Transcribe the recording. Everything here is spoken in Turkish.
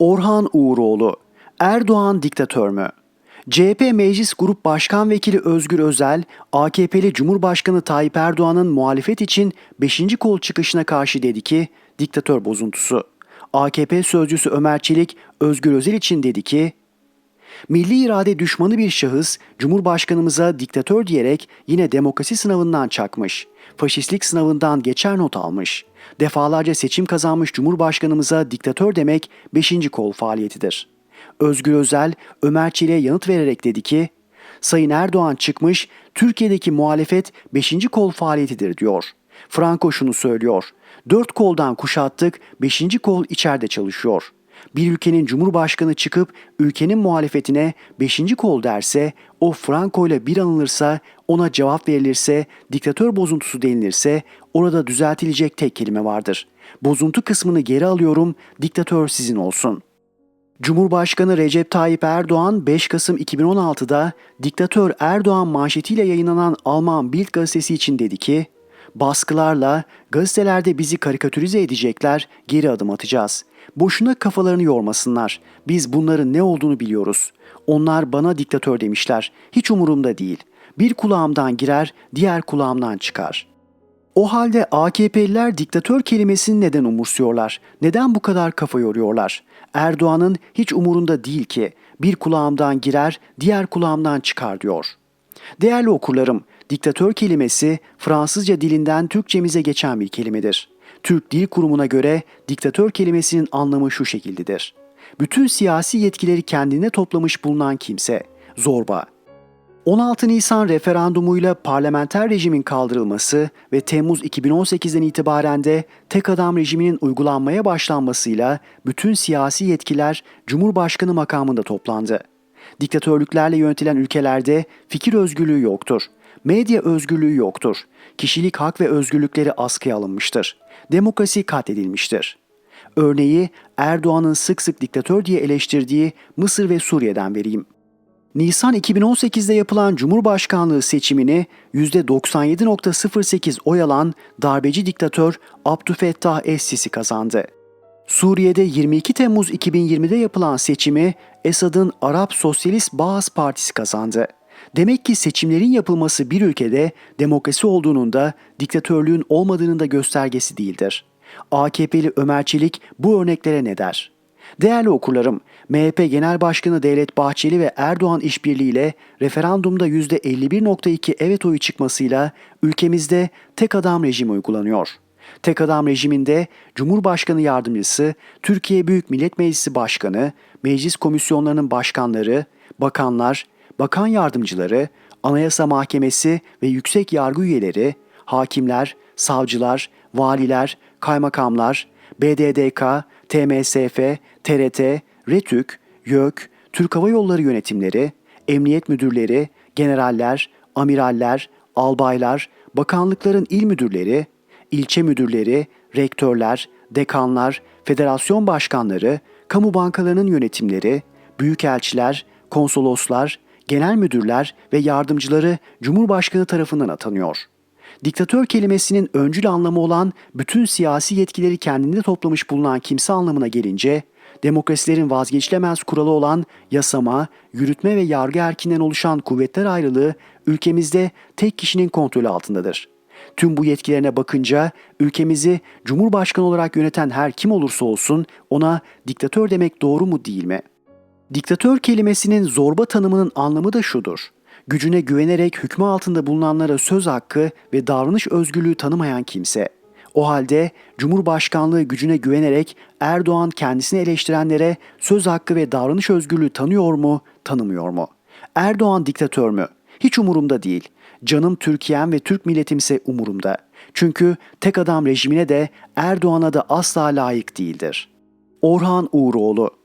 Orhan Uğuroğlu, Erdoğan diktatör mü? CHP Meclis Grup Başkan Vekili Özgür Özel, AKP'li Cumhurbaşkanı Tayyip Erdoğan'ın muhalefet için 5. kol çıkışına karşı dedi ki, diktatör bozuntusu. AKP sözcüsü Ömer Çelik, Özgür Özel için dedi ki, Milli irade düşmanı bir şahıs Cumhurbaşkanımıza diktatör diyerek yine demokrasi sınavından çakmış. Faşistlik sınavından geçer not almış. Defalarca seçim kazanmış Cumhurbaşkanımıza diktatör demek 5. kol faaliyetidir. Özgür Özel Ömer Çelik'e yanıt vererek dedi ki, Sayın Erdoğan çıkmış, Türkiye'deki muhalefet 5. kol faaliyetidir diyor. Franco şunu söylüyor. Dört koldan kuşattık, beşinci kol içeride çalışıyor. Bir ülkenin cumhurbaşkanı çıkıp ülkenin muhalefetine beşinci kol derse, o Franco ile bir anılırsa, ona cevap verilirse, diktatör bozuntusu denilirse orada düzeltilecek tek kelime vardır. Bozuntu kısmını geri alıyorum, diktatör sizin olsun.'' Cumhurbaşkanı Recep Tayyip Erdoğan 5 Kasım 2016'da Diktatör Erdoğan manşetiyle yayınlanan Alman Bild gazetesi için dedi ki, baskılarla gazetelerde bizi karikatürize edecekler, geri adım atacağız. Boşuna kafalarını yormasınlar. Biz bunların ne olduğunu biliyoruz. Onlar bana diktatör demişler. Hiç umurumda değil. Bir kulağımdan girer, diğer kulağımdan çıkar.'' O halde AKP'liler diktatör kelimesini neden umursuyorlar? Neden bu kadar kafa yoruyorlar? Erdoğan'ın hiç umurunda değil ki bir kulağımdan girer, diğer kulağımdan çıkar diyor. Değerli okurlarım, diktatör kelimesi Fransızca dilinden Türkçemize geçen bir kelimedir. Türk Dil Kurumu'na göre diktatör kelimesinin anlamı şu şekildedir. Bütün siyasi yetkileri kendine toplamış bulunan kimse, zorba, 16 Nisan referandumuyla parlamenter rejimin kaldırılması ve Temmuz 2018'den itibaren de tek adam rejiminin uygulanmaya başlanmasıyla bütün siyasi yetkiler Cumhurbaşkanı makamında toplandı. Diktatörlüklerle yönetilen ülkelerde fikir özgürlüğü yoktur. Medya özgürlüğü yoktur. Kişilik hak ve özgürlükleri askıya alınmıştır. Demokrasi katledilmiştir. Örneği Erdoğan'ın sık sık diktatör diye eleştirdiği Mısır ve Suriye'den vereyim. Nisan 2018'de yapılan Cumhurbaşkanlığı seçimini %97.08 oy alan darbeci diktatör Abdülfettah Es-Sisi kazandı. Suriye'de 22 Temmuz 2020'de yapılan seçimi Esad'ın Arap Sosyalist Baas Partisi kazandı. Demek ki seçimlerin yapılması bir ülkede demokrasi olduğunun da diktatörlüğün olmadığının da göstergesi değildir. AKP'li Ömer Çelik bu örneklere ne der? Değerli okurlarım, MHP Genel Başkanı Devlet Bahçeli ve Erdoğan işbirliğiyle referandumda %51.2 evet oyu çıkmasıyla ülkemizde tek adam rejimi uygulanıyor. Tek adam rejiminde Cumhurbaşkanı Yardımcısı, Türkiye Büyük Millet Meclisi Başkanı, meclis komisyonlarının başkanları, bakanlar, bakan yardımcıları, Anayasa Mahkemesi ve yüksek yargı üyeleri, hakimler, savcılar, valiler, kaymakamlar, BDDK, TMSF, TRT, RETÜK, YÖK, Türk Hava Yolları yönetimleri, emniyet müdürleri, generaller, amiraller, albaylar, bakanlıkların il müdürleri, ilçe müdürleri, rektörler, dekanlar, federasyon başkanları, kamu bankalarının yönetimleri, büyükelçiler, konsoloslar, genel müdürler ve yardımcıları Cumhurbaşkanı tarafından atanıyor. Diktatör kelimesinin öncül anlamı olan bütün siyasi yetkileri kendinde toplamış bulunan kimse anlamına gelince, demokrasilerin vazgeçilemez kuralı olan yasama, yürütme ve yargı erkinden oluşan kuvvetler ayrılığı ülkemizde tek kişinin kontrolü altındadır. Tüm bu yetkilerine bakınca ülkemizi cumhurbaşkanı olarak yöneten her kim olursa olsun ona diktatör demek doğru mu değil mi? Diktatör kelimesinin zorba tanımının anlamı da şudur gücüne güvenerek hükmü altında bulunanlara söz hakkı ve davranış özgürlüğü tanımayan kimse. O halde Cumhurbaşkanlığı gücüne güvenerek Erdoğan kendisini eleştirenlere söz hakkı ve davranış özgürlüğü tanıyor mu, tanımıyor mu? Erdoğan diktatör mü? Hiç umurumda değil. Canım Türkiye'm ve Türk milletimse umurumda. Çünkü tek adam rejimine de Erdoğan'a da asla layık değildir. Orhan Uğuroğlu